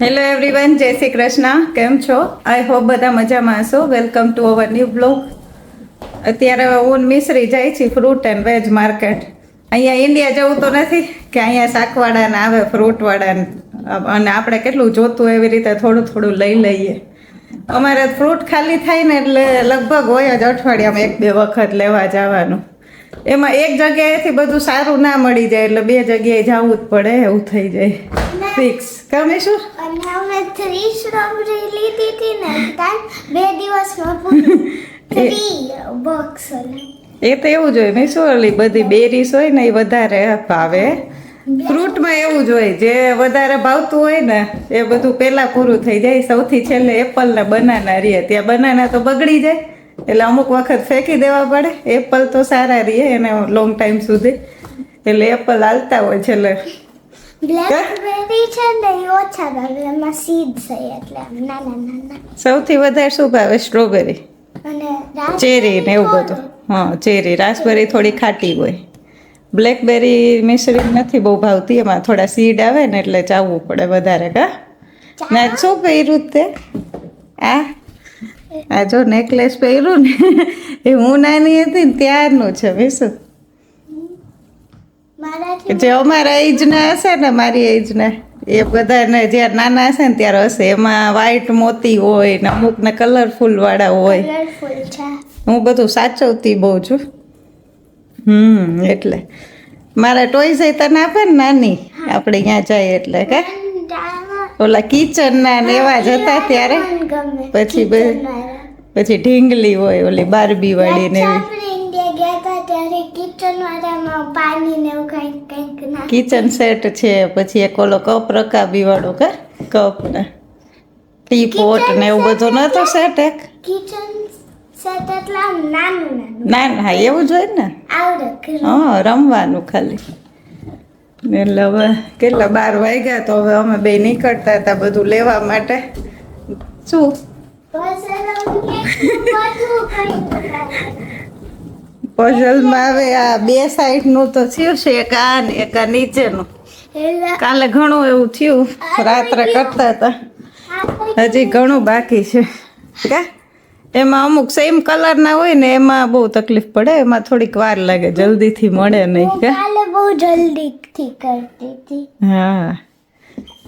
Hello everyone જય શ્રી કૃષ્ણ કેમ છો? આઈ હોપ બધા મજામાં હશો. Welcome to our new blog અત્યારે હું મિશ્રી જાય છે ફ્રૂટ એન્ડ વેજ માર્કેટ અહીંયા ઇન્ડિયા જવું તો નથી કે અહીંયા શાકવાળાને આવે ફ્રૂટવાળાને અને આપણે કેટલું જોતું એવી રીતે થોડું થોડું લઈ લઈએ. અમારે ફ્રૂટ ખાલી થાય ને એટલે લગભગ હોય જ અઠવાડિયામાં એક બે વખત લેવા જવાનું. એમાં એક જગ્યાએથી બધું સારું ના મળી જાય એટલે બે જગ્યાએ જવું જ પડે એવું થઈ જાય. ફિક્સ ગમે શું? અમે થ્રી સ્ટ્રોબેરી લીધી હતી ને બે દિવસમાં પૂરું થ્રી બોક્સ એ તો એવું જ હોય મેં શું ઓલી બધી બેરીસ હોય ને એ વધારે ભાવે. ફ્રૂટમાં એવું જ હોય જે વધારે ભાવતું હોય ને એ બધું પહેલાં પૂરું થઈ જાય. સૌથી છેલ્લે એપલ ને બનાના રે ત્યાં બનાના તો બગડી જાય. એટલે અમુક વખત ફેંકી દેવા પડે. એપલ તો સારા રહીએ એને લોંગ ટાઈમ સુધી. એટલે એપલ હાલતા હોય છે એટલે સૌથી વધારે શું ભાવે? સ્ટ્રોબેરી ચેરી ને એવું બધું. હા ચેરી રાસબેરી થોડી ખાટી હોય. બ્લેકબેરી મિશ્રી નથી બહુ ભાવતી. એમાં થોડા સીડ આવે ને એટલે ચાવવું પડે વધારે કા? ના શું પહેર્યું તે? આ? આ જો નેકલેસ પહેર્યું ને એ હું નાની હતી ને ત્યારનું છે વિશુ જે અમારા એજના હશે ને મારી એજના એ બધાને જ્યારે નાના હશે ને ત્યારે હશે. એમાં વ્હાઈટ મોતી હોય ને અમુક ને કલરફુલ વાળા હોય. હું બધું સાચવતી બહુ છું. હમ એટલે. મારા ટોયસ તને આપે ને નાની? આપણે અહીંયા જાય એટલે કે? ઓલા કિચનના ને એવા જ હતા ત્યારે. પછી પછી ઢીંગલી હોય ઓલી બારબી વાળી ને એવી. કિચન સેટ છે પછી એક ઓલો કપ રકાબી વાળો કે કપ ને ટી પોટ ને એવું બધું નતો સેટ એક? કિચન સેટ એટલે નાનું ના એવું જ હોય ને? આવડે હા રમવાનું ખાલી. એટલે હવે કેટલા બાર વાગ્યા તો હવે અમે બે નીકળતા હતા બધું લેવા માટે. શું. પઝલમાં હવે આ બે સાઈડનું તો થયું છે, એક આ ને એક આ નીચેનું. કાલે ઘણું એવું થયું, રાત્રે કરતા હતા. હજી ઘણું બાકી છે. કા? એમાં અમુક સેમ કલરના હોય ને એમાં બહુ તકલીફ પડે એમાં થોડીક વાર લાગે જલ્દીથી મળે નહીં કે? કાલે બહુ જલ્દીથી કરતી હતી. હા.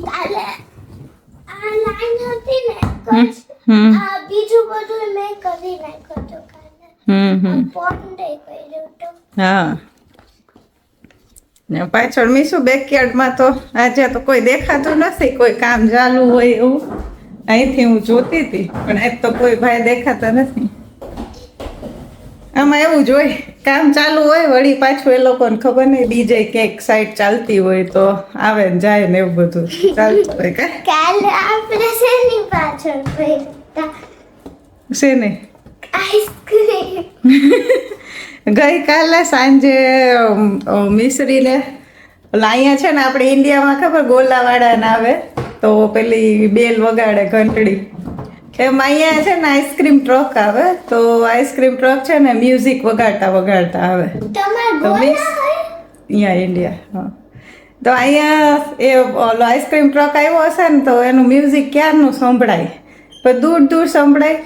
કાલે આ લાઈન હતી ને હમ આ બીજું બધું મેં કરી નાખ્યું હતું કાલે. હમ હમ. પોન્ડે કર્યું હતું. હા. ને પાછળ મીશું બેકયાર્ડમાં તો આજે તો કોઈ દેખાતું નથી કોઈ કામ ચાલુ હોય એવું. અહીંથી હું જોતી હતી પણ આજ તો કોઈ ભાઈ દેખાતા નથી. આમાં એવું જ હોય કામ ચાલુ હોય વળી પાછું એ લોકોને ખબર નહીં બીજે ક્યાંક સાઈડ ચાલતી હોય તો આવે ને જાય ને એવું બધું ચાલતું હોય કા? કાલે આપણે શેની પાછળ ફરતા શેને? આઈસ્ક્રીમ ગઈકાલે સાંજે અમ, મિશ્રીને ઓલા અહીંયા છે ને આપણે ઇન્ડિયામાં ખબર ગોલાવાળાને આવે તો પેલી બેલ વગાડે ઘંટડી. એમ અહીંયા છે ને આઈસ્ક્રીમ ટ્રક આવે તો આઈસ્ક્રીમ ટ્રક છે ને મ્યુઝિક વગાડતા વગાડતા આવે. તો મિક્સ અહીંયા ઇન્ડિયા હા. તો અહીંયા એ ઓલો આઈસ્ક્રીમ ટ્રક આવ્યો હશે ને તો એનું મ્યુઝિક ક્યારનું સંભળાય? પણ દૂર દૂર સંભળાય.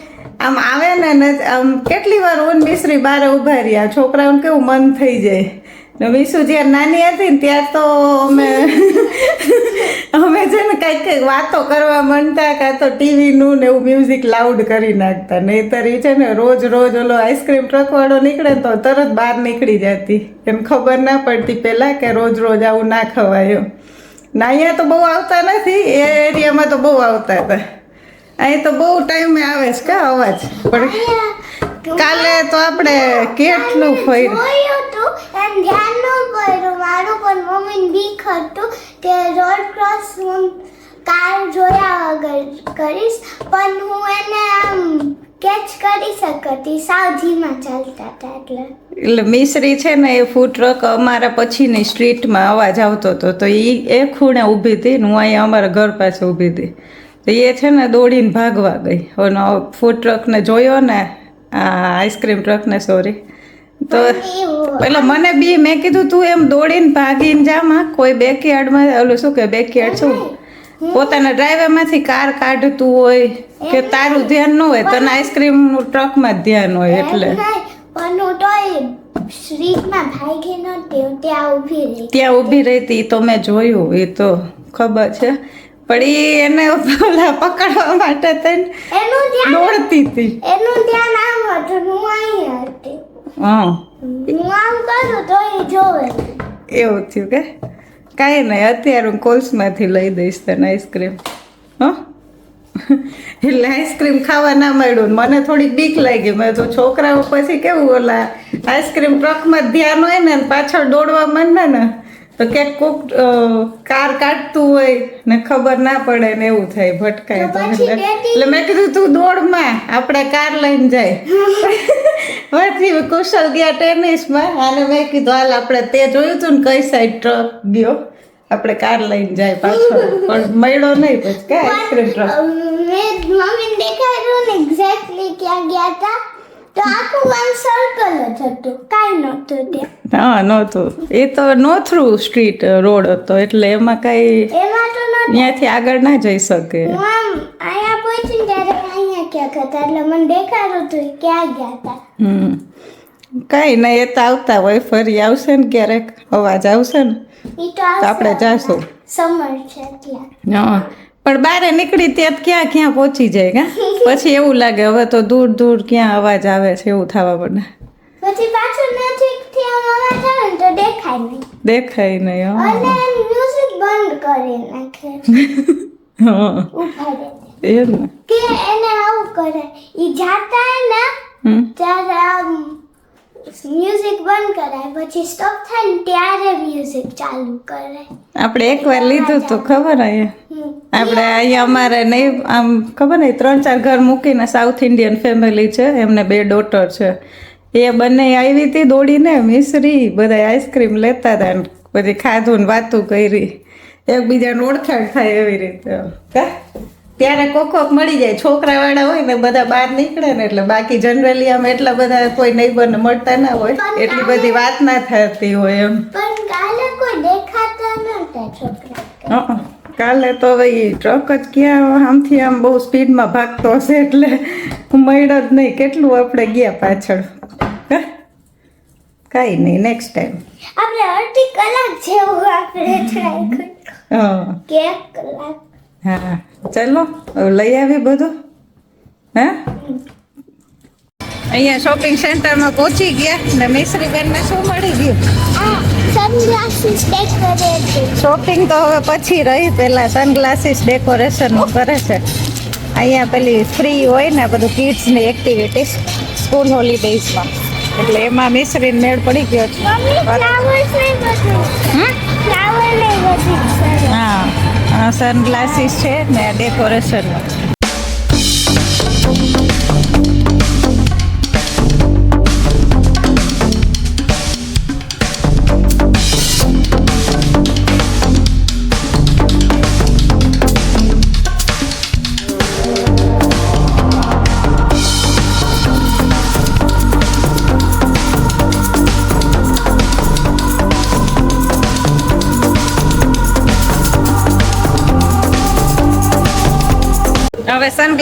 આમ આવે ને ને આમ કેટલી વાર ઊન મિશ્રી બારે ઊભા રહ્યા છોકરાઓને કેવું મન થઈ જાય. ને વિશુ જ્યારે નાની હતી ને ત્યાં તો અમે અમે છે ને કંઈક કંઈક વાતો કરવા માંડતા કાં તો ટીવીનું ને એવું મ્યુઝિક લાઉડ કરી નાખતા. નહીતર એ છે ને રોજ રોજ ઓલો આઈસ્ક્રીમ ટ્રકવાળો નીકળે તો તરત બહાર નીકળી જતી. એમ ખબર ના પડતી પહેલાં કે રોજ રોજ આવું ના ખવાય. ના અહીંયા તો બહુ આવતા નથી એ એરિયામાં તો બહુ આવતા હતા. અહીં તો બહુ ટાઈમે આવે છે કા અવાજ? પણ કાલે તો આપણે કેટલું ફર્યું? મારું પણ મમ્મી બીક હતું કે રોડ ક્રોસ હું કાર જોયા વગર કરીશ પણ હું એને આમ કેચ કરી શકતી. સાવધીમાં ચાલતા હતા એટલે. એટલે મિશ્રી છે ને એ ફૂડ ટ્રક અમારા પછીની સ્ટ્રીટમાં અવાજ આવતો હતો. તો એ એ ખૂણે ઊભી હતી હું અહીંયા અમારા ઘર પાસે ઊભી હતી. તો એ છે ને દોડીને ભાગવા ગઈ. અને ફૂડ ટ્રકને જોયો ને આઈસ્ક્રીમ ટ્રકને સોરી તો એટલે મને બી મેં કીધું તું એમ દોડીને ભાગીને જામાં કોઈ બેકયાર્ડમાં ઓલું શું કે બેકયાર્ડ શું? પોતાના ડ્રાઈવરમાંથી કાર કાઢતું હોય કે તારું ધ્યાન ન હોય તને આઈસ્ક્રીમનું ટ્રકમાં જ ધ્યાન હોય એટલે. તોય ઊભી રહી. રહેતી તો મેં જોયું એ તો ખબર છે. પણ એ એને ઓલા પકડવા માટે તને દોડતી હતી. એનું ધ્યાન આમ હતું હું અહીં હતી. હા. હું આમ કરું તો એ જોવે. એવું થયું કે? કાંઈ નહીં અત્યારે હું કોલ્સમાંથી લઈ દઈશ તને આઈસ્ક્રીમ હો? એટલે આઈસ્ક્રીમ ખાવા ના મળ્યું મને થોડીક બીક લાગી. મેં તો છોકરાઓ પછી કેવું ઓલા આઈસ્ક્રીમ ટ્રકમાં ધ્યાન હોય ને ને પાછળ દોડવા માંડે ને તો ક્યાંક કોક કાર કાઢતું હોય ને ખબર ના પડે ને એવું થાય ભટકાય તો એટલે મેં કીધું તું દોડમાં આપણે કાર લઈને જાય. પછી કુશલ ગયા ટેનિસમાં અને મેં કીધું હાલ આપણે તે જોયું હતું ને કઈ સાઈડ ટ્રક ગયો? આપણે કાર લઈને જાય પાછો પણ મળ્યો નહીં પછી કે આઈસ્ક્રીમ ટ્રક મેં મમ્મીને દેખાડ્યું ને એક્ઝેક્ટલી ક્યાં ગયા હતા તો આખું વન સર્કલ જ હતું કાંઈ નહોતું ત્યાં. હા નહોતું. એ તો નો થ્રુ સ્ટ્રીટ રોડ હતો એટલે એમાં કાંઈ એમાં તો ત્યાંથી આગળ ના જઈ શકે. હું આમ અહીંયા પહોંચી ત્યારે અહીંયા ક્યાંક હતા? એટલે મને દેખાડું હતું ક્યાં ગયા હતા. હમ. કાંઈ નહીં એ તો આવતા હોય ફરી આવશે ને ક્યારેક. અવાજ આવશે ને? તો આપણે જાશું. સમર છે એટલે હા. પણ બારે નીકળી ત્યાં ક્યાં ક્યાં પહોંચી જાય કા? પછી એવું લાગે હવે તો દૂર દૂર ક્યાં અવાજ આવે છે એવું થવા પડે પછી પાછું નજીકથી આમ અવાજ આવે ને તો દેખાય નહીં. દેખાય નહીં હા. અને મ્યુઝિક બંધ કરી નાખે. હા. ઊભા રહે. એ ને? કે એને આવું કરે. ઈ જાતા હે ને ત્યારે આમ મ્યુઝિક બંધ કરાય. પછી સ્ટોપ થાય ને ત્યારે મ્યુઝિક ચાલુ કરે. આપણે એકવાર લીધું તો ખબર અહીંયા આપણે અહીંયા અમારે નહીં આમ ખબર નહીં ત્રણ ચાર ઘર મૂકીને સાઉથ ઇન્ડિયન ફેમિલી છે. એમને બે ડોટર છે. એ બંને આવી હતી દોડીને મિશ્રી બધા આઈસ્ક્રીમ લેતા હતા ને પછી ખાધું ને વાતું કરી. એકબીજાને ઓળખાણ થાય એવી રીતે કા? ત્યારે કોક કોક મળી જાય. છોકરાવાળા હોય ને બધા બહાર નીકળે ને એટલે બાકી જનરલી આમ એટલા બધા કોઈ નeighborને મળતા ના હોય. એટલી બધી વાત ના થતી હોય એમ. પણ કાલે કોઈ દેખાતા નહોતા છોકરા કાલે તો હવે ઈ ટ્રક જ ક્યાં આમથી આમ બહુ સ્પીડમાં ભાગતો હશે એટલે મળ્યો જ નહીં. કેટલું આપણે ગયા પાછળ? હા? કાંઈ નહીં નેક્સ્ટ ટાઈમ આપણે અડધી કલાક જેવું આપણે ટ્રાય કર્યું હા. કે કલાક. હા. ચલો લઈ આવી બધું. હા? અહીંયા શોપિંગ સેન્ટરમાં પહોંચી ગયા ને મિશ્રીબેનને શું મળી ગયું? શોપિંગ તો હવે પછી રહી પહેલાં સનગ્લાસીસ ડેકોરેશનનું કરે છે. અહીંયા પેલી ફ્રી હોય ને બધું કિડ્સની એક્ટિવિટીઝ સ્કૂલ હોલિડેઝમાં એટલે એમાં મિશ્રીને મેળ પડી ગયો છે. હા સનગ્લાસીસ છે ને ડેકોરેશનનું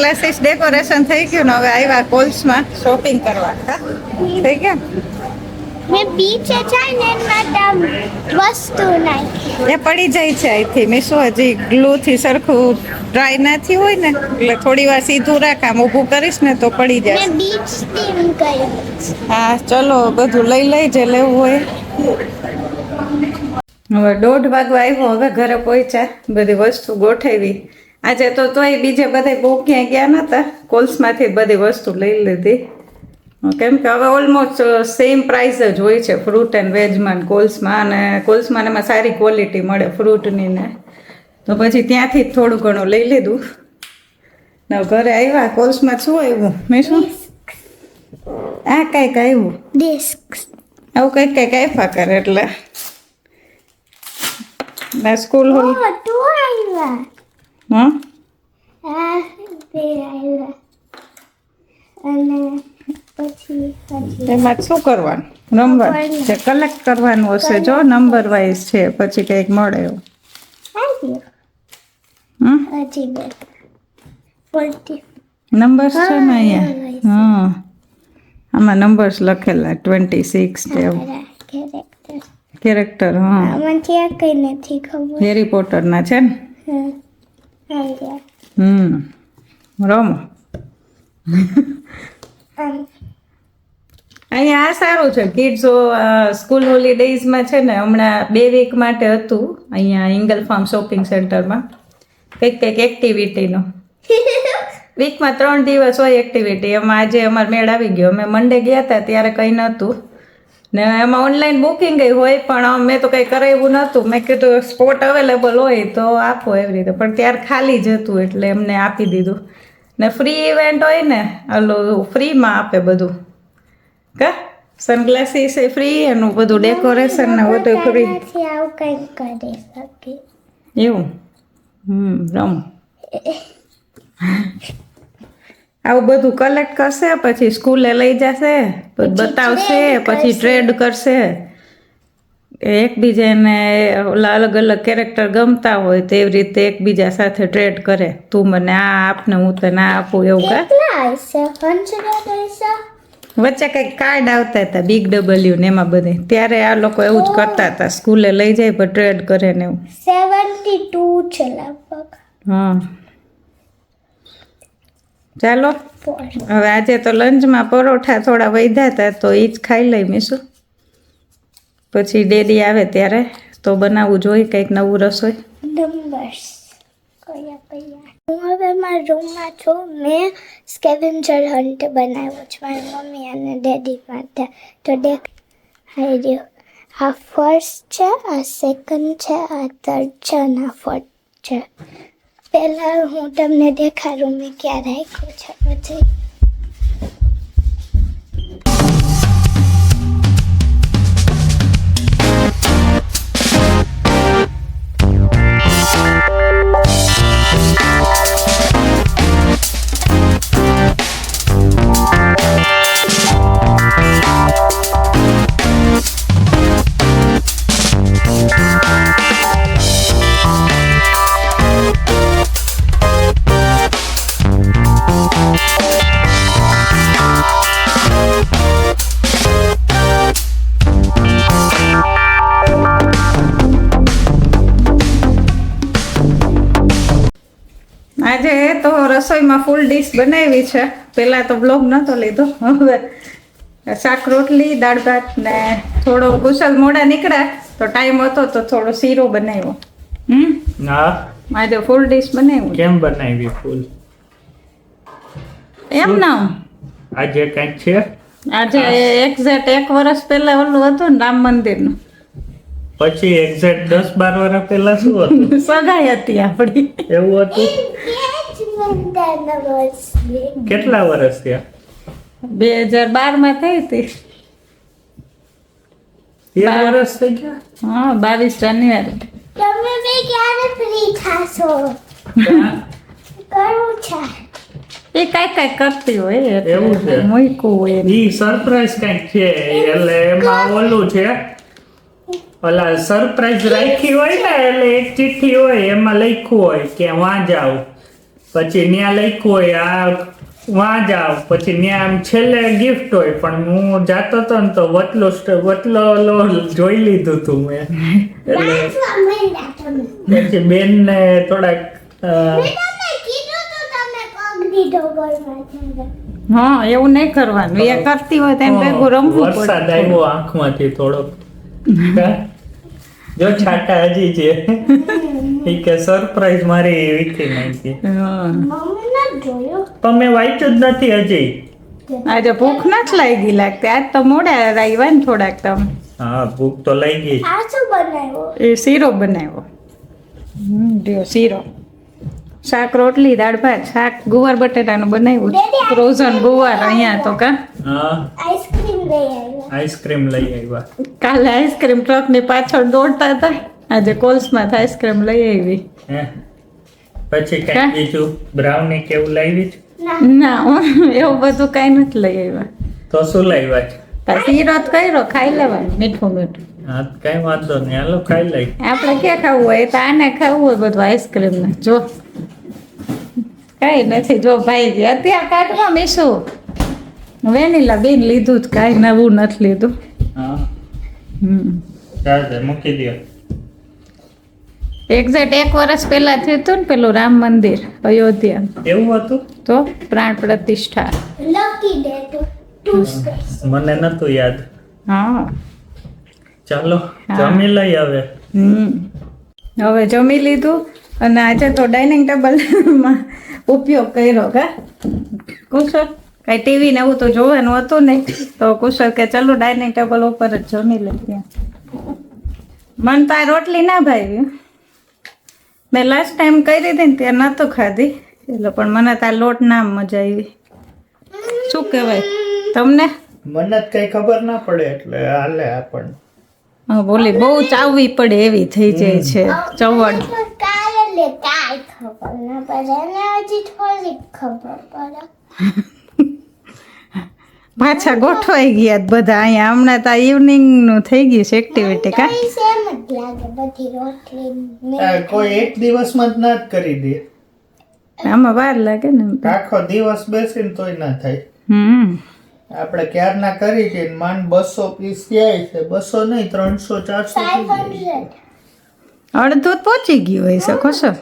હવે ડેકોરેશન થઈ ગયું ને હવે આવ્યા કોલ્સમાં શોપિંગ કરવા. થઈ ગયા? મેં બીચે જાય ને એના વસ્તુ નાખી. એ પડી જાય છે અહીંથી. મેં શું હજી ગ્લુથી સરખું ડ્રાય નથી હોય ને એટલે થોડી વાર સીધું રાખ આમ ઊભું કરીશ ને તો પડી જાય. મેં બીચ હા ચલો બધું લઈ લઈ જે લેવું હોય. હવે દોઢ વાગવા આવ્યો. હવે ઘરે પહોંચ્યા. બધી વસ્તુ ગોઠવી. આજે તો તોય બીજે બધે બહુ ક્યાંય ગયા નહોતા કોલ્સમાંથી બધી વસ્તુ લઈ લીધી. કેમ કે હવે ઓલમોસ્ટ સેમ પ્રાઇસ જ હોય છે ફ્રૂટ એન્ડ વેજમાં કોલ્સમાં અને કોલ્સમાં એમાં સારી ક્વોલિટી મળે ફ્રૂટની ને તો પછી ત્યાંથી જ થોડું ઘણું લઈ લીધું. ને ઘરે આવ્યા કોલ્સમાં શું આવ્યું? મેં શું આ કંઈક આવ્યું. ડિસ્ક આવું કંઈક કંઈક આપ્યા કરે એટલે. સ્કૂલ હોય હા એમાં શું કરવાનું? નંબર જે કલેક્ટ કરવાનું હશે જો નંબર વાઇઝ છે પછી કંઈક મળે એવું. નંબર્સ છે ને અહીંયા? હા. આમાં નંબર્સ લખેલા ટ્વેન્ટી સિક્સ કેરેક્ટર કેરેક્ટર હા. કઈ નથી ખબર. હેરી પોટરના છે ને? હમ. રમો અહીંયા આ સારું છે. કિડ્સો સ્કૂલ હોલિડેઝમાં છે ને હમણાં બે વીક માટે હતું. અહીંયા ઇંગલ ફાર્મ શોપિંગ સેન્ટરમાં કંઈક કંઈક એક્ટિવિટીનો વીકમાં ત્રણ દિવસ હોય એક્ટિવિટી એમાં આજે અમારે મેળ આવી ગયો. અમે મંડે ગયા હતા ત્યારે કંઈ નહોતું. ને એમાં ઓનલાઈન બુકિંગ હોય પણ મેં તો કંઈ કરાવ્યું નહોતું. મેં કીધું સ્પોટ અવેલેબલ હોય તો આપો એવી રીતે. પણ ત્યારે ખાલી જ હતું એટલે એમને આપી દીધું. ને ફ્રી ઇવેન્ટ હોય ને ઓલું ફ્રીમાં આપે બધું. કે? સનગ્લાસીસ એ ફ્રી એનું બધું ડેકોરેશન ને બધું ફ્રી આવું કંઈક કરી શકે. એવું? હમ રમ. આવું બધું કલેક્ટ કરશે પછી સ્કૂલે લઈ જશે બતાવશે પછી ટ્રેડ કરશે. એકબીજાને ઓલા અલગ અલગ કેરેક્ટર ગમતા હોય તો એવી રીતે એકબીજા સાથે ટ્રેડ કરે. તું મને આ આપને હું તને આપું એવું કા? વચ્ચે કંઈક કાર્ડ આવતા હતા બિગ ડબલ્યુ ને એમાં બધે. ત્યારે આ લોકો એવું જ કરતા હતા સ્કૂલે લઈ જાય પણ ટ્રેડ કરે ને એવું. સેવન્ટી ટુ છે લગભગ. હા. ચાલો. હવે આજે તો લંચમાં પરોઠા થોડા વધ્યા હતા તો એ જ ખાઈ લઈ મીશું પછી ડેડી આવે ત્યારે તો બનાવવું જોઈએ કંઈક નવું રસોઈ. નંબર્સ કયા કયા? હું હવે મારા રૂમમાં છું. મેં સ્કેવેન્જર હન્ટ બનાવ્યો છે મારી મમ્મી અને ડેડી માટે. તો દેખ હાઈ રહ્યો આ ફર્સ્ટ છે આ સેકન્ડ છે આ થર્ડ છે અને આ ફોર્થ છે. પહેલાં હું તમને દેખાડું મેં ક્યાં રાખ્યું છે પછી બનાવી છે. પહેલાં તો બ્લોગ નહોતો લીધો. હવે શાક રોટલી દાળ ભાત ને થોડો કુશલ મોડા નીકળ્યા તો ટાઈમ હતો તો થોડો શીરો બનાવ્યો. હમ? હા. આજે ફૂલ ડીશ બનાવ્યું કેમ બનાવી ફૂલ એમ ના આજે કંઈક છે? આજે એક્ઝેક્ટ એક વર્ષ પહેલા ઓલું હતું ને રામ મંદિરનું. પછી એક્ઝેક્ટ દસ બાર વર્ષ પહેલા શું હતું? સગાઈ હતી આપણી. એવું હતું? કેટલા વર્ષ થયા? બે હજાર થઈ હતી. બાર. વર્ષ થઈ ગયા? હા બાવીસ જાન્યુઆરી. તમે બે ક્યારે ફ્રી થશો? કરવું છે. એ કઈ કઈ કરતી હોય એવું છે? મૂકું હોય. ઈ સરપ્રાઈઝ કંઈક છે એટલે એમાં ઓલું છે ઓલા સરપ્રાઈઝ રાખી હોય ને એટલે એક ચિઠ્ઠી હોય એમાં લખ્યું હોય કે વાં જાવ પછી ત્યાં લખ્યું હોય આ વાં જાવ પછી ત્યાં આમ છેલ્લે ગિફ્ટ હોય પણ હું જાતો હતો ને તો વતલો વતલો લો જોઈ લીધું તું મેં. એટલે પછી બેન ને થોડાક તું હા એવું નહીં કરવાનું. એ કરતી હોય તેમ ભેગું રમવું વરસાદ આવ્યો આંખમાંથી થોડોક? જો છાટા હજી છે. એ કે સરપ્રાઈઝ મારી વીખી નાખી પણ મેં વાંચ્યું જ નથી હજી. આજે ભૂખ નથી લાગી લાગતી. આજ તો મોડા આવ્યા ને થોડાક તમે હા ભૂખ તો લઈ ગઈ આ શું બનાવ્યો? એ શીરો બનાવ્યો. હમ, જો શીરો. શાક રોટલી દાળ ભાત શાક ગુવાર બટેટાનું બનાવ્યું છે. ફ્રોઝન ગુવાર અહીંયા તો કા? આઈસ્ક્રીમ લઈ આવ્યો. આઈસ્ક્રીમ લઈ આવ્યા. કાલે આઈસ્ક્રીમ ટ્રકની પાછળ દોડતા હતા. આજે કોલ્સમાં આઈસ્ક્રીમ લઈ આવી. પછી કઈ બીજું? બ્રાઉની કેવું લાવી ના. ના એવું બધું કાંઈ નથી લઈ આવ્યા. તો શું લાવ્યા પછી તો શીરો કર્યો ખાઈ લેવાનું મીઠું મીઠું. કઈ વાંધો નહીં. હાલો ખાઈ લઈ. આપણે ક્યાં ખાવું હોય? એ તો આને ખાવું હોય બધું આઈસ્ક્રીમ ને. જો. કઈ નથી. જો ભાઈ અત્યારે કાઢવા મીશું. વેનીલા બેન લીધું જ કાંઈ નવું નથી લીધું. હા. હમ. મૂકી દો એક્ઝેક્ટ એક વર્ષ પહેલા થયું હતું ને પેલું રામ મંદિર અયોધ્યા. એવું હતું? તો પ્રાણ પ્રતિષ્ઠા. મને નતું યાદ. હા. ચાલો. જમી લઈ હવે હવે જમી લીધું અને આજે તો ડાઇનિંગ ટેબલમાં ઉપયોગ કર્યો કા? કુશળ? કાંઈ ટીવી ને એવું તો જોવાનું હતું ને તો કુશળ કે ચલો ડાઇનિંગ ટેબલ ઉપર જ જમી લઈએ. મન તો આ રોટલી ના ભાવી. મેં લાસ્ટ ટાઈમ કરી હતી ને ત્યાં નહોતું ખાધી. એટલે પણ મને તો આ લોટ ના મજા આવી. શું કહેવાય? તમને? મને જ કઈ ખબર ના પડે એટલે હાલે આપણને બોલી બહુ ચાવવી પડે એવી થઈ જાય છે. ચવડ પાછા ગોઠવાઈ ગયા બધા અહીંયા. હમણાં તો ઇવનિંગનું થઈ ગયું છે એક્ટિવિટી કા? કોઈ એક દિવસમાં જ ના કરી દે. આમાં વાર લાગે ને. આખો દિવસ બેસીને તોય ના થાય. હમ. આપણે ક્યારના કરી છે? માંડ બસો પીસ થયા છે? બસો નહીં ત્રણસો ચારસો અડધું જ પહોંચી ગયું હોય શકો છો જ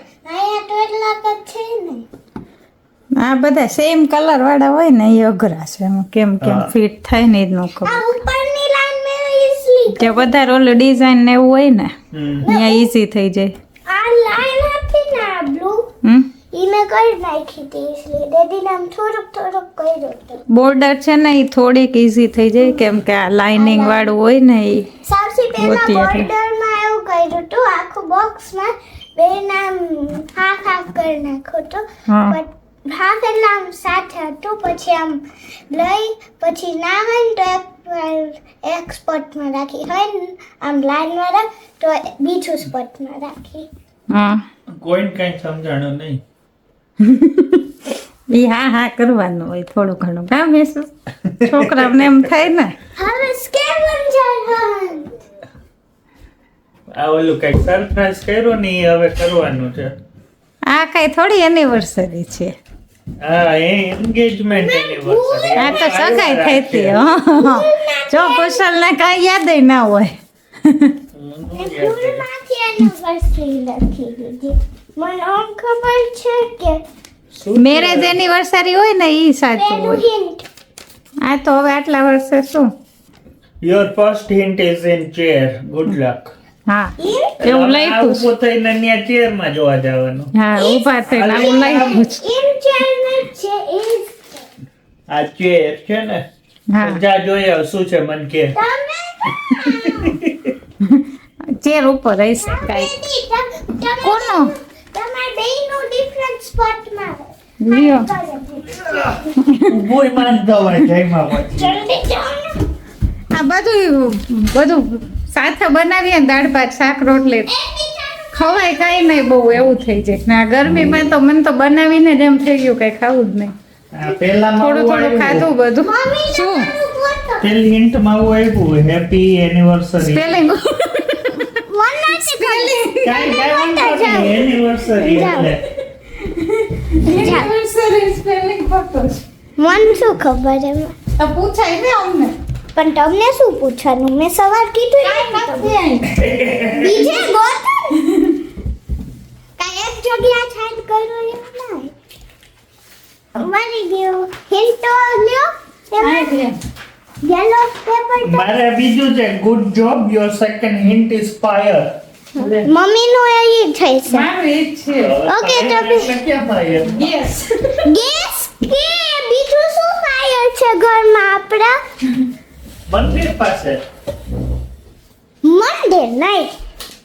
આ બધા સેમ કલર વાળા હોય ને એ અઘરા છે. એમાં કેમ કેમ ફિટ થાય ને એ જ ન ખબર. આ ઉપરની લાઈન મેં ઈઝલી તે વધારે ઓલું ડિઝાઇન ને એવું હોય ને અહીંયા ઈઝી થઈ જાય આ લાઈન હતી ને આ બ્લુ હમ ઈ મેં કરી નાખી હતી એટલે ડેડીને આમ થોડુંક થોડુંક કર્યું હતું. બોર્ડર છે ને એ થોડીક ઈઝી થઈ જાય કેમ કે આ લાઇનિંગ વાળું હોય ને એ સૌથી પહેલા બોર્ડરમાં એવું કર્યું હતું આખું બોક્સમાં બે નામ હાફ હાફ કરી નાખ્યું હતું. હાફ એટલે આમ સાથે હતું પછી આમ લઈ પછી ના હોય ને તો એક એક સ્પોટમાં રાખી. હોય ને આમ લાઇનમાં રાખ તો બીજું સ્પોટમાં રાખી. હા. કોઈને કઈ સમજાણું નહીં. એ હા હા કરવાનું હોય થોડું ઘણું. કામ બેસું. છોકરાઓને એમ થાય ને. હવે હન્ટ આ ઓલું કંઈક સરપ્રાઈઝ કર્યું ને એ હવે કરવાનું છે. આ કઈ થોડી એનિવર્સરી છે. હા એ એન્ગેજમેન્ટ એનિવર્સરી આ તો સગાઈ થઈ હતી જો કુશલ ને કઈ યાદ ના હોય એનિવર્સરી લખી દીધી. મને આમ ખબર છે કે મેરેજ એનિવર્સરી હોય ને એ સાચું હોય. આ તો હવે આટલા વર્ષે શું? Your first hint is in chair good luck હા. એવું લખ્યું. થઈને ત્યાં ચેરમાં જોવા જવાનું. હા ઊભા થઈને આવું લખ્યું છે. ઇન ને છે આ ચેર છે ને હા. જા જોઈએ શું છે મન કે. ચેર ઉપર રહી શકાય કોનો? તમારે બેયનું ડિફરન્ટ સ્પોટમાં લ્યો. ઉભોય માન દવાય જયમાં જલ્દી જાઓ આ બધું બધું સાથે બનાવીએ ને દાળ ભાત શાક રોટલી. ખવાય કાંઈ નહીં બહુ એવું થઈ જાય. ને આ ગરમીમાં તો મને તો બનાવીને જ એમ થઈ ગયું કઈ ખાવું જ નહીં. આ થોડું થોડું ખાધું બધું. શું? પેલી હિન્ટમાં આવું આવ્યું હેપી એનિવર્સરી સ્પેલિંગ સ્પેલિંગ કાઈ કાઈ વાંધો નહીં એનિવર્સરી એટલે સ્પેલિંગ ફક્ત મને શું ખબર એમ તો પૂછાય ને અમને પણ તમને શું પૂછવાનું મેં સવાલ કીધું ને તમને. બીજે ગોતો ને. કાંઈ એક જગ્યા છાંટ કર્યો એવું ના મરી ગયું હિન્ટ તો લ્યો યલો પેપર તો મારે બીજું છે good job your second hint is fire મમ્મીનું એ ઈ થઈ છે. મારું એ જ છે. ઓકે તો યસ ગેસ કે બીજું શું ફાયર છે ઘરમાં આપણા? મંદિર પાસે. મંદિર નહીં.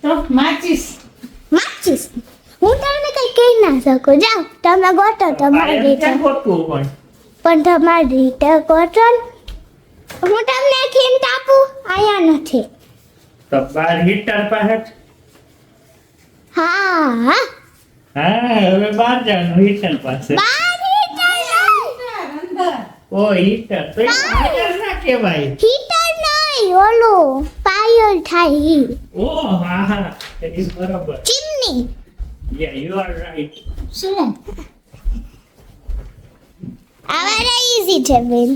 તો માચીસ. માચીસ. હું તમને કઈ કહી ના શકું. જાઓ તમે ગોતો તમારી રીતે. પણ? તમારી રીતે ગોતો ને. હું તમને એક hint આપું અહીંયા નથી. તો બાર હીટર પાસે. હા હા. હા હવે બાર જવાનું હીટર પાસે. બાર હીટર નહીં. ઓ હીટર. તો એ ના કહેવાય. હીટર નહીં નહીં ઓલું પાયલ થાય. ઈ. ઓ હા હા it બરાબર. Chimney. Yeah you are right. શું? આવારા ઈઝી છે બેન.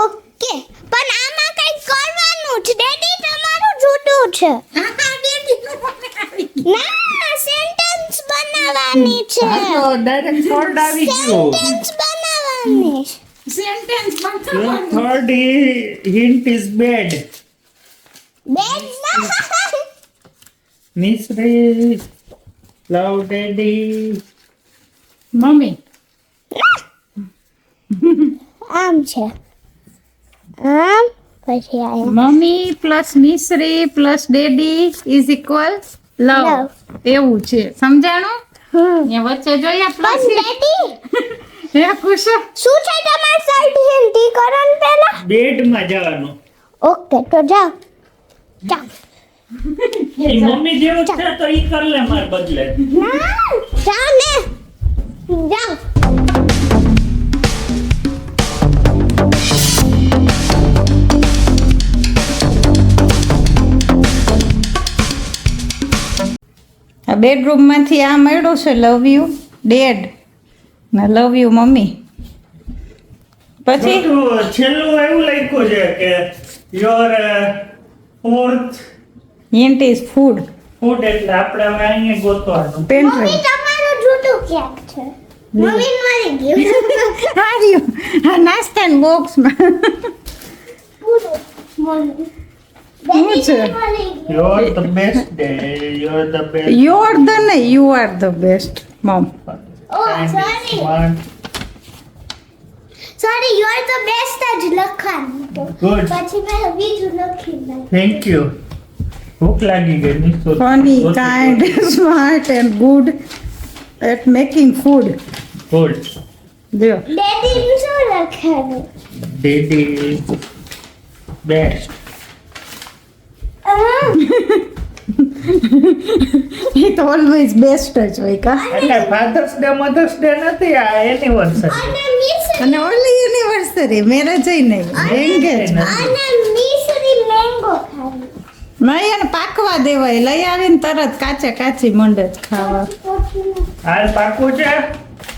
ઓકે પણ આમાં કઈ કરવાનું છે ડેડી તમારું જુદું છે. ના સેન્ટેન્સ બનાવવાની છે. તો ડાયરેક્ટ થર્ડ આવી ગયો. સેન્ટેન્સ બનાવવાની સેન્ટેન્સ બનાવવાની third hint is bed bed ના. Mishri love daddy mummy. આમ છે. આમ પછી આયા mummy plus Mishri plus daddy is equal love. એવું છે. સમજાણું? અહીંયા વચ્ચે જોઈએ પ્લસ ડેડી? હે ખુશ શું છે તમાર સાઈડ હિન્દી કરો ને પહેલા? બેડમાં જવાનું. ઓકે તો જાઓ. જાઓ. મમ્મી જેવું છે તો ઈ કર લે માર બદલે. ના જાઓ ને. જાઓ. આ બેડરૂમમાંથી આ મળ્યો છે લવ યુ ડેડ ને લવ યુ મમ્મી. પછી? છેલ્લું એવું લખ્યું છે કે your fourth hint is food food એટલે આપણે હવે અહીંયા ગોતવાનું. પેન્ટ્રી મમ્મી તમારું જૂઠું ક્યાંક છે? મમ્મી મરી ગયું. હાર્યું આ નાસ્તાના બોક્સમાં પૂરું મમ્મી શું છે? મરી you're the best day you're the best you are the ને you are the best mum Oh, sorry. Sorry you are the best જ લખવાનું તો Good. પછી મેં બીજું લખી નાખ્યું થેન્ક યુ ભૂખ લાગી ગઈ નિશો funny kind smart and good at making food good જો ડેડી શું લખવાનું ડેડી બેસ્ટ આહ, એ તો ઓલવેઝ બેસ્ટ જ હોય કા? એટલે ફાધર્સ ડે મધર્સ ડે નથી આ એનિવર્સરી અને મિસ એનિવર્સરી ઓલી યુનિવર્સરી મેરેજ નહીં એન્ગેજ અને મિસરી મેંગો ખાવી. નહીં એને પાકવા દેવાય લઈ આવીને તરત કાચે કાચી મંડે જ ખાવા. હાલ પાકું છે?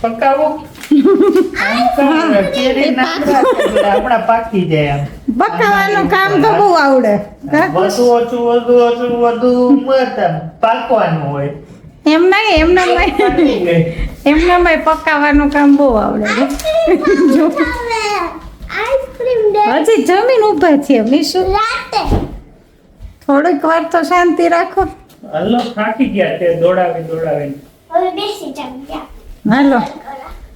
પકાવું? આમ કર, કેરી નાખવા એટલે આપણા પાકી જાય આમ કામ તો બહુ આવડે? વધુ ઓછું વધુ ઓછું વધુ પાકવાનું હોય. એમ નહીં એમનામાં એમનામાં પકાવવાનું કામ બહુ આવડે. હજી જમીન ઊભા છે મીશુ. થોડીક વાર તો શાંતિ રાખો. હલો થાકી ગયા છે દોડાવી દોડાવી હવે બેસી જાવ હાલો.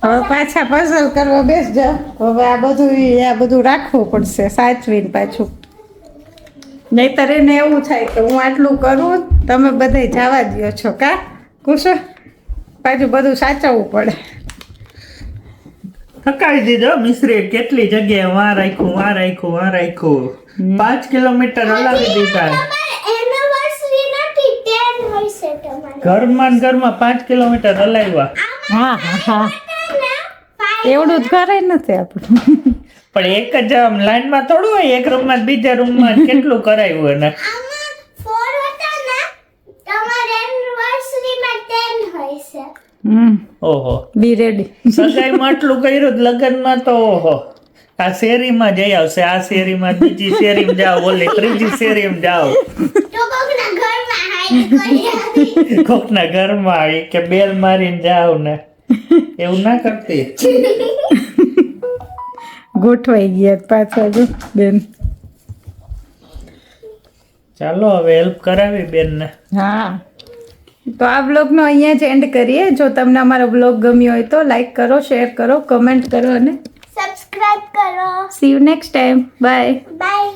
હવે પાછા પઝલ કરવા બેસ જાઓ હવે આ બધું આ બધું રાખવું પડશે. સાચવીને પાછું. નહીતર એને એવું થાય કે હું આટલું કરું તમે બધા જવા દ્યો છો કા? કુશો પાછું બધું સાચવવું પડે. થકાવી દીધો મિશ્રી કેટલી જગ્યાએ વાં રાખ્યું વાં રાખ્યું વાં રાખ્યું પાંચ કિલોમીટર હલાવી દીધા. એનિવર્સરી નથી 10 હોય છે તમારે. ઘરમાં ઘરમાં પાંચ કિલોમીટર હલાવ્યા. હા હા હા. એવડું જ ઘરે નથી આપણું. પણ એક જ આમ લાઈનમાં થોડું હોય એક રૂમમાં બીજા રૂમમાં કેટલું કરાયું એને? આમાં ફોર હતા ને તમારે એનિવર્સરીમાં 10 હોય છે. હમ. ઓહો. બી રેડી સગાઈમાં આટલું કર્યું લગ્નમાં તો ઓહો. આ શેરીમાં જઈ આવશે આ શેરીમાં બીજી શેરીમાં જાઓ ઓલી ત્રીજી શેરીમાં જાઓ. કોકના ઘરમાં આવી કોકના ઘરમાં આવી કે બેલ મારીને જાઓ ને. એવું ના કરતી? ગોઠવાઈ ગયા પાછા જો બેન. ચાલો હવે હેલ્પ કરાવી બેનને. હા. તો આ બ્લોગનો અહીંયા જ એન્ડ કરીએ. જો તમને અમારો બ્લોગ ગમ્યો હોય તો લાઈક કરો શેર કરો કમેન્ટ કરો અને સબસ્ક્રાઇબ કરો. See you next time bye bye